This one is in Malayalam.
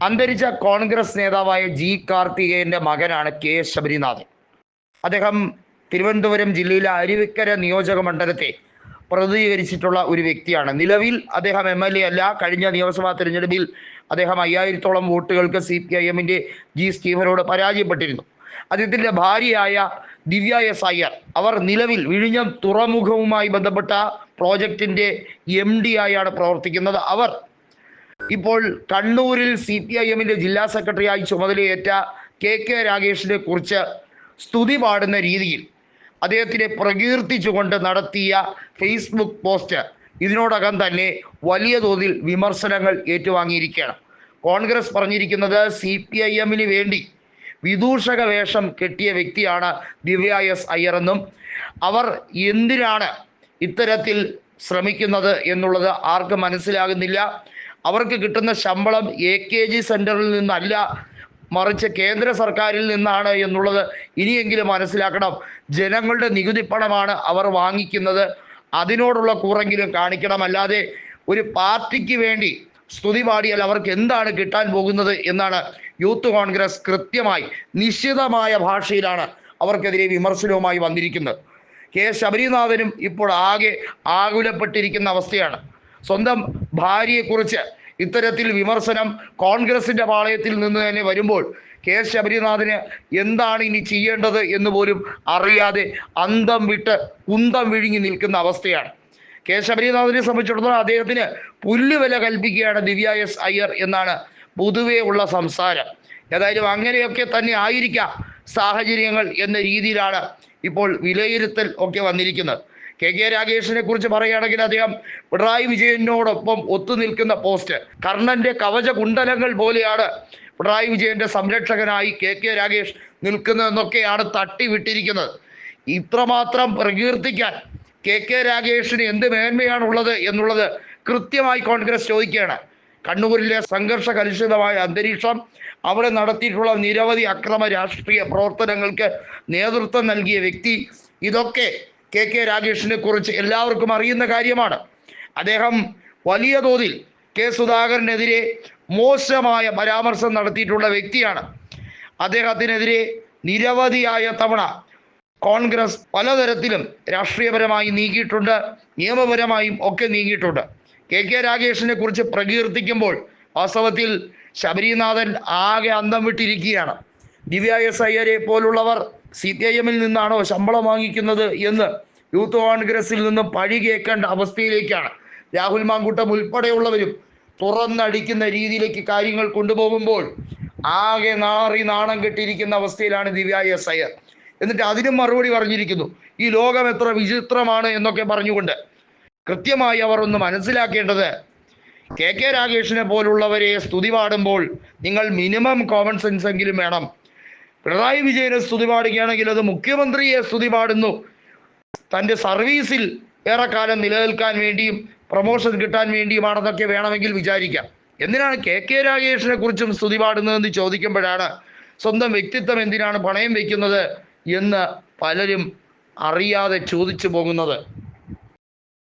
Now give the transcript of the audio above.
അന്തരിച്ച കോൺഗ്രസ് നേതാവായ ജി കാർത്തികേയന്റെ മകനാണ് കെ ശബരിനാഥൻ. അദ്ദേഹം തിരുവനന്തപുരം ജില്ലയിലെ അരുവിക്കര നിയോജക മണ്ഡലത്തെ പ്രതിനിധീകരിച്ചിട്ടുള്ള ഒരു വ്യക്തിയാണ്. നിലവിൽ അദ്ദേഹം എം എൽ എ അല്ല. കഴിഞ്ഞ നിയമസഭാ തെരഞ്ഞെടുപ്പിൽ അദ്ദേഹം അയ്യായിരത്തോളം വോട്ടുകൾക്ക് സി പി ഐ എമ്മിന്റെ ജി സ്റ്റീഫനോട് പരാജയപ്പെട്ടിരുന്നു. അദ്ദേഹത്തിന്റെ ഭാര്യയായ ദിവ്യ എസ് അയ്യർ അവർ നിലവിൽ വിഴിഞ്ഞം തുറമുഖവുമായി ബന്ധപ്പെട്ട പ്രോജക്റ്റിന്റെ എം ഡി ആയാണ് പ്രവർത്തിക്കുന്നത്. അവർ ഇപ്പോൾ കണ്ണൂരിൽ സി പി ഐ എമ്മിന്റെ ജില്ലാ സെക്രട്ടറിയായി ചുമതലയേറ്റ കെ കെ രാഗേഷിനെ കുറിച്ച് സ്തുതി പാടുന്ന രീതിയിൽ അദ്ദേഹത്തിനെ പ്രകീർത്തിച്ചുകൊണ്ട് നടത്തിയ ഫേസ്ബുക്ക് പോസ്റ്റ് ഇതിനോടകം തന്നെ വലിയ തോതിൽ വിമർശനങ്ങൾ ഏറ്റുവാങ്ങിയിരിക്കുകയാണ്. കോൺഗ്രസ് പറഞ്ഞിരിക്കുന്നത് സി പി ഐ എമ്മിന് വേണ്ടി വിദൂഷക വേഷം കെട്ടിയ വ്യക്തിയാണ് ദിവ്യ എസ് അയ്യറെന്നും അവർ എന്തിനാണ് ഇത്തരത്തിൽ ശ്രമിക്കുന്നത് എന്നുള്ളത് ആർക്കും മനസ്സിലാകുന്നില്ല. അവർക്ക് കിട്ടുന്ന ശമ്പളം എ കെ ജി സെന്ററിൽ നിന്നല്ല മറിച്ച് കേന്ദ്ര സർക്കാരിൽ നിന്നാണ് എന്നുള്ളത് ഇനിയെങ്കിലും മനസ്സിലാക്കണം. ജനങ്ങളുടെ നികുതി പണമാണ് അവർ വാങ്ങിക്കുന്നത്. അതിനോടുള്ള കൂറെങ്കിലും കാണിക്കണം. അല്ലാതെ ഒരു പാർട്ടിക്ക് വേണ്ടി സ്തുതി പാടിയാൽ അവർക്ക് എന്താണ് കിട്ടാൻ പോകുന്നത് എന്നാണ് യൂത്ത് കോൺഗ്രസ് കൃത്യമായി നിശ്ചിതമായ ഭാഷയിലാണ് അവർക്കെതിരെ വിമർശനവുമായി വന്നിരിക്കുന്നത്. കെ ശബരിനാഥനും ഇപ്പോൾ ആകെ ആകുലപ്പെട്ടിരിക്കുന്ന അവസ്ഥയാണ്. സ്വന്തം ഭാര്യയെക്കുറിച്ച് ഇത്തരത്തിൽ വിമർശനം കോൺഗ്രസിന്റെ പാളയത്തിൽ നിന്ന് തന്നെ വരുമ്പോൾ കെ ശബരിനാഥിന് എന്താണ് ഇനി ചെയ്യേണ്ടത് എന്ന് പോലും അറിയാതെ അന്തം വിട്ട് കുന്തം വിഴുങ്ങി നിൽക്കുന്ന അവസ്ഥയാണ്. കെ ശബരിനാഥിനെ സംബന്ധിച്ചിടത്തോളം അദ്ദേഹത്തിന് പുല്ലുവില കൽപ്പിക്കുകയാണ് ദിവ്യ എസ് അയ്യർ എന്നാണ് പൊതുവേ ഉള്ള സംസാരം. ഏതായാലും അങ്ങനെയൊക്കെ തന്നെ ആയിരിക്കാം സാഹചര്യങ്ങൾ എന്ന രീതിയിലാണ് ഇപ്പോൾ വിലയിരുത്തൽ ഒക്കെ വന്നിരിക്കുന്നത്. കെ കെ രാഗേഷിനെ കുറിച്ച് പറയുകയാണെങ്കിൽ അദ്ദേഹം പിണറായി വിജയനോടൊപ്പം ഒത്തുനിൽക്കുന്ന പോസ്റ്റ്. കർണന്റെ കവച കുണ്ടലങ്ങൾ പോലെയാണ് പിണറായി വിജയന്റെ സംരക്ഷകനായി കെ കെ രാഗേഷ് നിൽക്കുന്നതെന്നൊക്കെയാണ് തട്ടിവിട്ടിരിക്കുന്നത്. ഇത്രമാത്രം പ്രകീർത്തിക്കാൻ കെ കെ രാഗേഷിന് എന്ത് മേന്മയാണുള്ളത് എന്നുള്ളത് കൃത്യമായി കോൺഗ്രസ് ചോദിക്കുകയാണ്. കണ്ണൂരിലെ സംഘർഷ കലുഷിതമായ അന്തരീക്ഷം അവിടെ നടത്തിയിട്ടുള്ള നിരവധി അക്രമ രാഷ്ട്രീയ പ്രവർത്തനങ്ങൾക്ക് നേതൃത്വം നൽകിയ വ്യക്തി. ഇതൊക്കെ കെ കെ രാഗേഷിനെ കുറിച്ച് എല്ലാവർക്കും അറിയുന്ന കാര്യമാണ്. അദ്ദേഹം വലിയ തോതിൽ കെ സുധാകരനെതിരെ മോശമായ പരാമർശം നടത്തിയിട്ടുള്ള വ്യക്തിയാണ്. അദ്ദേഹത്തിനെതിരെ നിരവധിയായ തവണ കോൺഗ്രസ് പലതരത്തിലും രാഷ്ട്രീയപരമായി നീങ്ങിയിട്ടുണ്ട് നിയമപരമായും ഒക്കെ നീങ്ങിയിട്ടുണ്ട്. കെ കെ രാഗേഷിനെ കുറിച്ച് പ്രകീർത്തിക്കുമ്പോൾ വാസ്തവത്തിൽ ശബരിനാഥൻ ആകെ അന്തം വിട്ടിരിക്കുകയാണ്. ദിവ്യ എസ് അയ്യരെ പോലുള്ളവർ സി പി ഐ എമ്മിൽ നിന്നാണോ ശമ്പളം വാങ്ങിക്കുന്നത് എന്ന് യൂത്ത് കോൺഗ്രസിൽ നിന്നും പഴി കേൾക്കേണ്ട അവസ്ഥയിലേക്കാണ്. രാഹുൽ മാങ്കൂട്ടം ഉൾപ്പെടെയുള്ളവരും തുറന്നടിക്കുന്ന രീതിയിലേക്ക് കാര്യങ്ങൾ കൊണ്ടുപോകുമ്പോൾ ആകെ നാറി നാണം കെട്ടിയിരിക്കുന്ന അവസ്ഥയിലാണ് ദിവ്യ എസ് അയ്യർ എന്നിട്ട് അതിനും മറുപടി പറഞ്ഞിരിക്കുന്നു ഈ ലോകം എത്ര വിചിത്രമാണ് എന്നൊക്കെ പറഞ്ഞുകൊണ്ട് കൃത്യമായി അവർ ഒന്ന് മനസ്സിലാക്കേണ്ടത് കെ കെ രാഗേഷിനെ പോലുള്ളവരെ സ്തുതി പാടുമ്പോൾ നിങ്ങൾ മിനിമം കോമൺ സെൻസ് എങ്കിലും വേണം. പിണറായി വിജയനെ സ്തുതി പാടുകയാണെങ്കിൽ അത് മുഖ്യമന്ത്രിയെ സ്തുതി പാടുന്നു. തന്റെ സർവീസിൽ ഏറെക്കാലം നിലനിൽക്കാൻ വേണ്ടിയും പ്രൊമോഷൻ കിട്ടാൻ വേണ്ടിയുമാണെന്നൊക്കെ വേണമെങ്കിൽ വിചാരിക്കാം. എന്തിനാണ് കെ കെ രാഗേഷിനെ കുറിച്ചും സ്തുതി പാടുന്നതെന്ന് ചോദിക്കുമ്പോഴാണ് സ്വന്തം വ്യക്തിത്വം എന്തിനാണ് പണയം വയ്ക്കുന്നത് എന്ന് പലരും അറിയാതെ ചോദിച്ചു പോകുന്നത്.